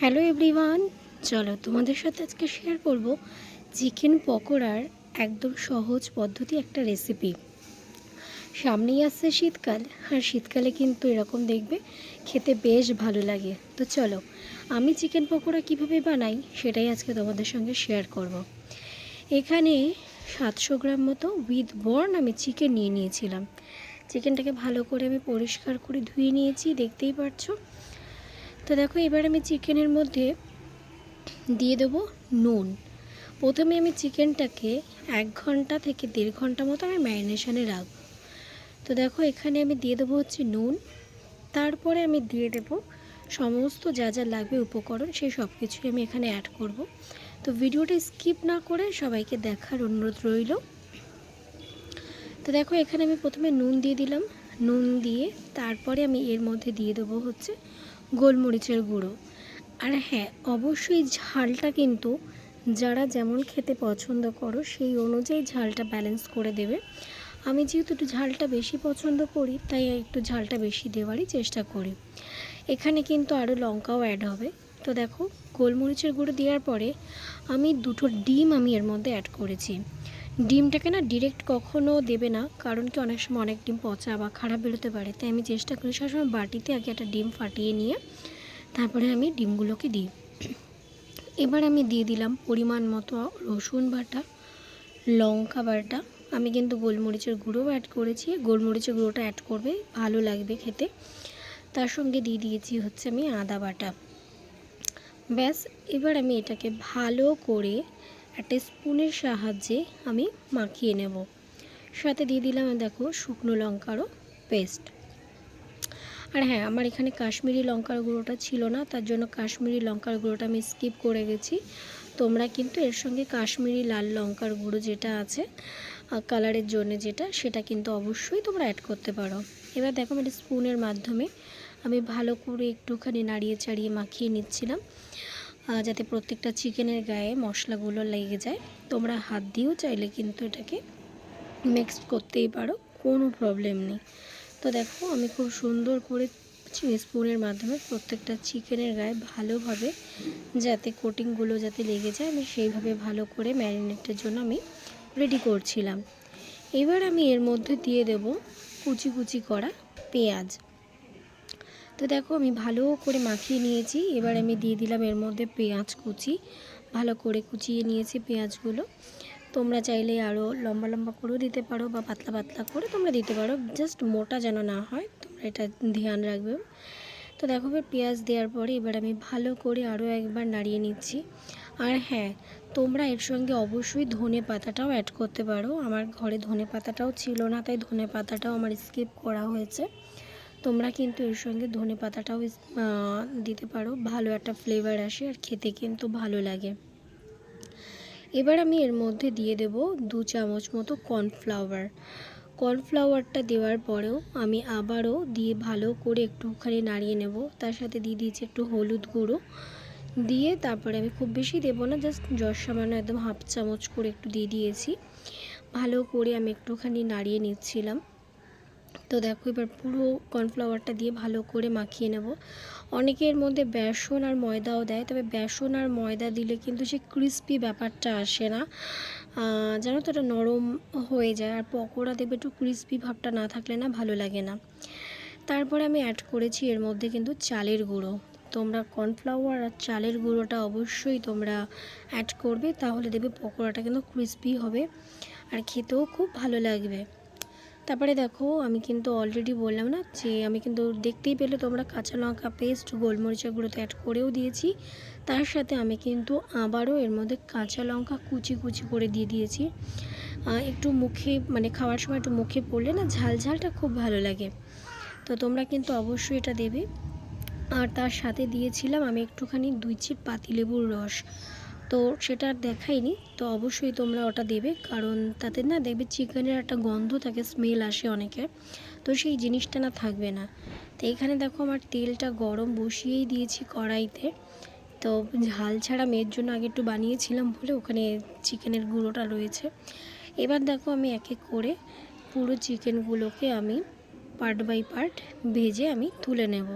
Hello everyone চলো তোমাদের সাথে আজকে শেয়ার করব চিকেন পকোড়ার একদম সহজ পদ্ধতি একটা রেসিপি সামনেই আসছে শীতকাল, আর শীতকালে কিন্তু এরকম দেখবে খেতে বেশ ভালো লাগে। তো চলো, আমি চিকেন পকোড়া কীভাবে বানাই সেটাই আজকে তোমাদের সঙ্গে শেয়ার করব। এখানে সাতশো গ্রাম মতো উইথ বর্ন আমি চিকেন নিয়ে নিয়েছিলাম। চিকেনটাকে ভালো করে আমি পরিষ্কার করে ধুয়ে নিয়েছি, দেখতেই পারছ? তো দেখো, এবার আমি চিকেনের মধ্যে দিয়ে দেবো নুন। প্রথমে আমি চিকেনটাকে এক ঘণ্টা থেকে দেড় ঘণ্টা মতো আমি ম্যারিনেশনে রাখব। তো দেখো, এখানে আমি দিয়ে দেবো হচ্ছে নুন। তারপরে আমি দিয়ে দেব সমস্ত যা যা লাগবে উপকরণ, সেই সব কিছুই আমি এখানে অ্যাড করব। তো ভিডিওটা স্কিপ না করে সবাইকে দেখার অনুরোধ রইল। তো দেখো, এখানে আমি প্রথমে নুন দিয়ে দিলাম। নুন দিয়ে তারপরে আমি এর মধ্যে দিয়ে দেবো হচ্ছে গোলমরিচের গুঁড়ো। আর হ্যাঁ অবশ্যই ঝালটা কিন্তু যারা যেমন খেতে পছন্দ করো, সেই অনুযায়ী ঝালটা ব্যালেন্স করে দেবে। আমি যেহেতু একটু ঝালটা বেশি পছন্দ করি, তাই একটু ঝালটা বেশি দেওয়ারই চেষ্টা করি। এখানে কিন্তু আরও লঙ্কাও অ্যাড হবে। তো দেখো, গোলমরিচের গুঁড়ো দেওয়ার পরে আমি দুটো ডিম আমি এর মধ্যে অ্যাড করেছি। ডিমটাকে না ডিরেক্ট কখনো দেবে না, কারণ কি অনেক সময় অনেক ডিম পচা বা খারাপ বেরোতে পারে। তাই আমি চেষ্টা করি সবসময় বাটিতে আগে একটা ডিম ফাটিয়ে নিয়ে তারপরে আমি ডিমগুলোকে দিই। এবার আমি দিয়ে দিলাম পরিমাণ মতো রসুন বাটা, লঙ্কা বাটা। আমি কিন্তু গোলমরিচের গুঁড়োও অ্যাড করেছি। গোলমরিচের গুঁড়োটা অ্যাড করবে, ভালো লাগবে খেতে। তার সঙ্গে দিয়ে দিয়েছি হচ্ছে আমি আদা বাটা। ব্যাস, এবার আমি এটাকে ভালো করে একটা স্পুনের সাহায্যে আমি মাখিয়ে নেব। সাথে দিয়ে দিলাম, দেখো, শুকনো লঙ্কারও পেস্ট আর হ্যাঁ আমার এখানে কাশ্মীরি লঙ্কার গুঁড়োটা ছিল না, তার জন্য কাশ্মীরি লঙ্কার গুঁড়োটা আমি স্কিপ করে গেছি। তোমরা কিন্তু এর সঙ্গে কাশ্মীরি লাল লঙ্কার গুঁড়ো যেটা আছে কালারের জন্য যেটা, সেটা কিন্তু অবশ্যই তোমরা অ্যাড করতে পারো। এবার দেখো আমি স্পুনের মাধ্যমে আমি ভালো করে একটুখানি নাড়িয়ে চাড়িয়ে মাখিয়ে নিচ্ছিলাম। যাতে প্রত্যেকটা চিকেনের গায়ে মশলাগুলো লেগে যায়। তোমরা হাত দিয়েও চাইলে কিন্তু এটাকে মিক্স করতেই পারো, কোনো প্রবলেম নেই। তো দেখো, আমি খুব সুন্দর করে স্পুনের মাধ্যমে প্রত্যেকটা চিকেনের গায়ে ভালোভাবে যাতে কোটিংগুলো যাতে লেগে যায়, আমি সেইভাবে ভালো করে ম্যারিনেটের জন্য আমি রেডি করছিলাম। এবার আমি এর মধ্যে দিয়ে দেব কুচি কুচি করা পেঁয়াজ। তো দেখো, আমি ভালো করে মাখিয়ে নিয়েছি। এবার আমি দিয়ে দিলাম এর মধ্যে পেঁয়াজ কুচি। ভালো করে কুচিয়ে নিয়েছি পেঁয়াজগুলো। তোমরা চাইলে আরও লম্বা লম্বা করেও দিতে পারো বা পাতলা পাতলা করে তোমরা দিতে পারো। জাস্ট মোটা যেন না হয়, তোমরা এটা ধ্যান রাখবে। তো দেখো পেঁয়াজ দেওয়ার পরে এবার আমি ভালো করে আরও একবার নাড়িয়ে নিচ্ছি। আর হ্যাঁ তোমরা এর সঙ্গে অবশ্যই ধনে পাতাটাও অ্যাড করতে পারো। আমার ঘরে ধনে পাতাটাও ছিল না, তাই ধনে পাতাটাও আমার স্কিপ করা হয়েছে। তোমরা কিন্তু এর সঙ্গে ধনে পাতাটাও দিতে পারো। ভালো একটা ফ্লেভার আসে আর খেতে কিন্তু ভালো লাগে। এবার আমি এর মধ্যে দিয়ে দেব দু চামচ মতো কর্নফ্লাওয়ার কর্নফ্লাওয়ারটা দেওয়ার পরেও আমি আবারও দিয়ে ভালো করে একটুখানি নাড়িয়ে নেব। তার সাথে দিয়ে দিয়েছি একটু হলুদ গুঁড়ো। দিয়ে তারপরে আমি খুব বেশি দেবো না জাস্ট জল সামান্য একদম হাফ চামচ করে একটু দিয়ে দিয়েছি। ভালো করে আমি একটুখানি নাড়িয়ে নিচ্ছিলাম। তো দেখো এবার পুরো কর্নফ্লাওয়ারটা দিয়ে ভালো করে মাখিয়ে নেব। অনেকের মধ্যে বেসন আর ময়দাও দেয়, তবে বেসন আর ময়দা দিলে কিন্তু সে ক্রিস্পি ব্যাপারটা আসে না। জানো তো এটা নরম হয়ে যায় আর পকোড়া দেবে একটু ক্রিস্পি ভাবটা না থাকলে না ভালো লাগে না। তারপরে আমি অ্যাড করেছি এর মধ্যে কিন্তু চালের গুঁড়ো। তোমরা কর্নফ্লাওয়ার আর চালের গুঁড়োটা অবশ্যই তোমরা অ্যাড করবে, তাহলে দেবে পকোড়াটা কিন্তু ক্রিস্পি হবে আর খেতেও খুব ভালো লাগবে। তারপরে দেখো, আমি কিন্তু অলরেডি বললাম না যে আমি কিন্তু দেখতেই পেলে তোমরা কাঁচা লঙ্কা পেস্ট গোলমরিচের গুঁড়োতে অ্যাড করেও দিয়েছি। তার সাথে আমি কিন্তু আবারও এর মধ্যে কাঁচা লঙ্কা কুচি কুচি করে দিয়ে দিয়েছি। একটু মুখে মানে খাওয়ার সময় একটু মুখে পড়লে না ঝাল ঝালটা খুব ভালো লাগে। তো তোমরা কিন্তু অবশ্যই এটা দেবে। আর তার সাথে দিয়েছিলাম আমি একটুখানি দুই চিপ পাতিলেবুর রস। তো সেটা আর দেখাইনি তো অবশ্যই তোমরা ওটা দেবে। কারণ তাতে না দেখবে চিকেনের একটা গন্ধ থাকে স্মেল আসে অনেকের তো সেই জিনিসটা না থাকবে না। তো এখানে দেখো আমার তেলটা গরম বসিয়েই দিয়েছি কড়াইতে। তো ঝাল ছাড়া মেয়ের জন্য আগে একটু বানিয়েছিলাম বলে ওখানে চিকেনের গুঁড়োটা রয়েছে। এবার দেখো আমি এক এক করে পুরো চিকেনগুলোকে আমি পার্ট বাই পার্ট ভেজে আমি তুলে নেব।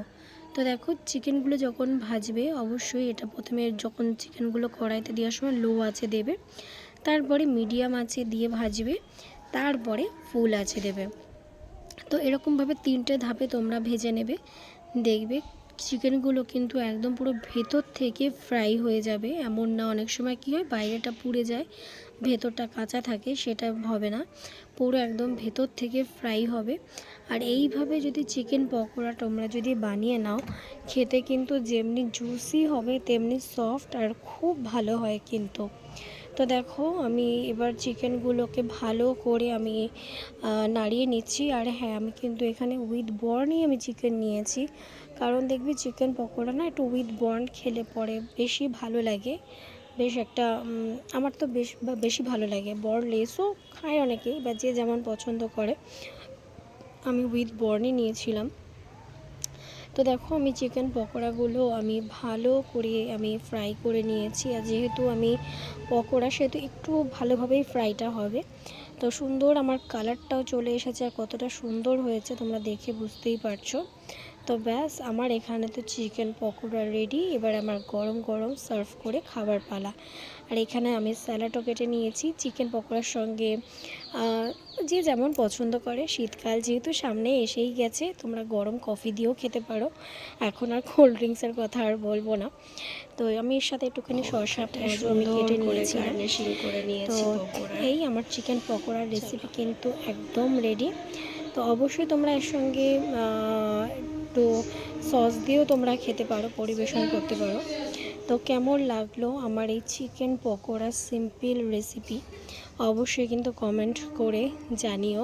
তো দেখো, চিকেনগুলো যখন ভাজবে, অবশ্যই এটা প্রথমে যখন চিকেনগুলো কড়াইতে দেওয়ার সময় লো আছে দেবে, তারপরে মিডিয়াম আছে দিয়ে ভাজবে, তারপরে ফুল আছে দেবে। তো এরকমভাবে তিনটে ধাপে তোমরা ভেজে নেবে, দেখবে চিকেনগুলো কিন্তু একদম পুরো ভেতর থেকে ফ্রাই হয়ে যাবে। এমন না, অনেক সময় কী হয়, বাইরেটা পুড়ে যায়, ভেতরটা কাঁচা থাকে, সেটা হবে না, পুরো একদম ভেতর থেকে ফ্রাই হবে। আর এইভাবে যদি চিকেন পকোড়া তোমরা যদি বানিয়ে নাও, খেতে কিন্তু যেমনি জুসি হবে, তেমনি সফট আর খুব ভালো হয় কিন্তু। তো দেখো, আমি এবার চিকেনগুলোকে ভালো করে আমি নাড়িয়ে নিচ্ছি। আর হ্যাঁ আমি কিন্তু এখানে উইথ বর্নই আমি চিকেন নিয়েছি। কারণ দেখবি চিকেন পকোড়া না একটু উইথ বর্ন খেলে পরে বেশি ভালো লাগে। বেশ একটা আমার তো বেশ বেশি ভালো লাগে। বর লেসও খায় অনেকেই বা যে যেমন পছন্দ করে। আমি উইথ বর্নে নিয়েছিলাম। তো দেখো আমি চিকেন পকোড়াগুলো আমি ভালো করে আমি ফ্রাই করে নিয়েছি। আর যেহেতু আমি পকোড়া, সেহেতু একটু ভালোভাবেই ফ্রাইটা হবে। তো সুন্দর আমার কালারটাও চলে এসেছে আর কতটা সুন্দর হয়েছে তোমরা দেখে বুঝতেই পারছ। তো ব্যাস আমার এখানে তো চিকেন পকোড়া রেডি এবার আমার গরম গরম সার্ভ করে খাবার পালা। আর এখানে আমি স্যালাডও কেটে নিয়েছি চিকেন পকোড়ার সঙ্গে যে যেমন পছন্দ করে। শীতকাল যেহেতু সামনে এসেই গেছে তোমরা গরম কফি দিয়েও খেতে পারো। এখন আর কোল্ড ড্রিঙ্কসের কথা আর বলব না। তো আমি এর সাথে একটুখানি শসা আমি কেটে নিয়েছি। করে তো এই আমার চিকেন পকোড়ার রেসিপি কিন্তু একদম রেডি তো অবশ্যই তোমরা এর সঙ্গে একটু সস দিয়েও তোমরা খেতে পারো, পরিবেশন করতে পারো। তো কেমন লাগল আমার এই চিকেন পকোড়া সিম্পল রেসিপি? অবশ্যই কিন্তু কমেন্ট করে জানিও।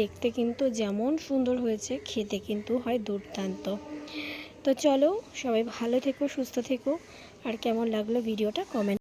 দেখতে কিন্তু যেমন সুন্দর হয়েছে, খেতে কিন্তু হয় দুর্দান্ত। তো চলো সবাই ভালো থেকো, সুস্থ থেকো। আর কেমন লাগল ভিডিওটা কমেন্ট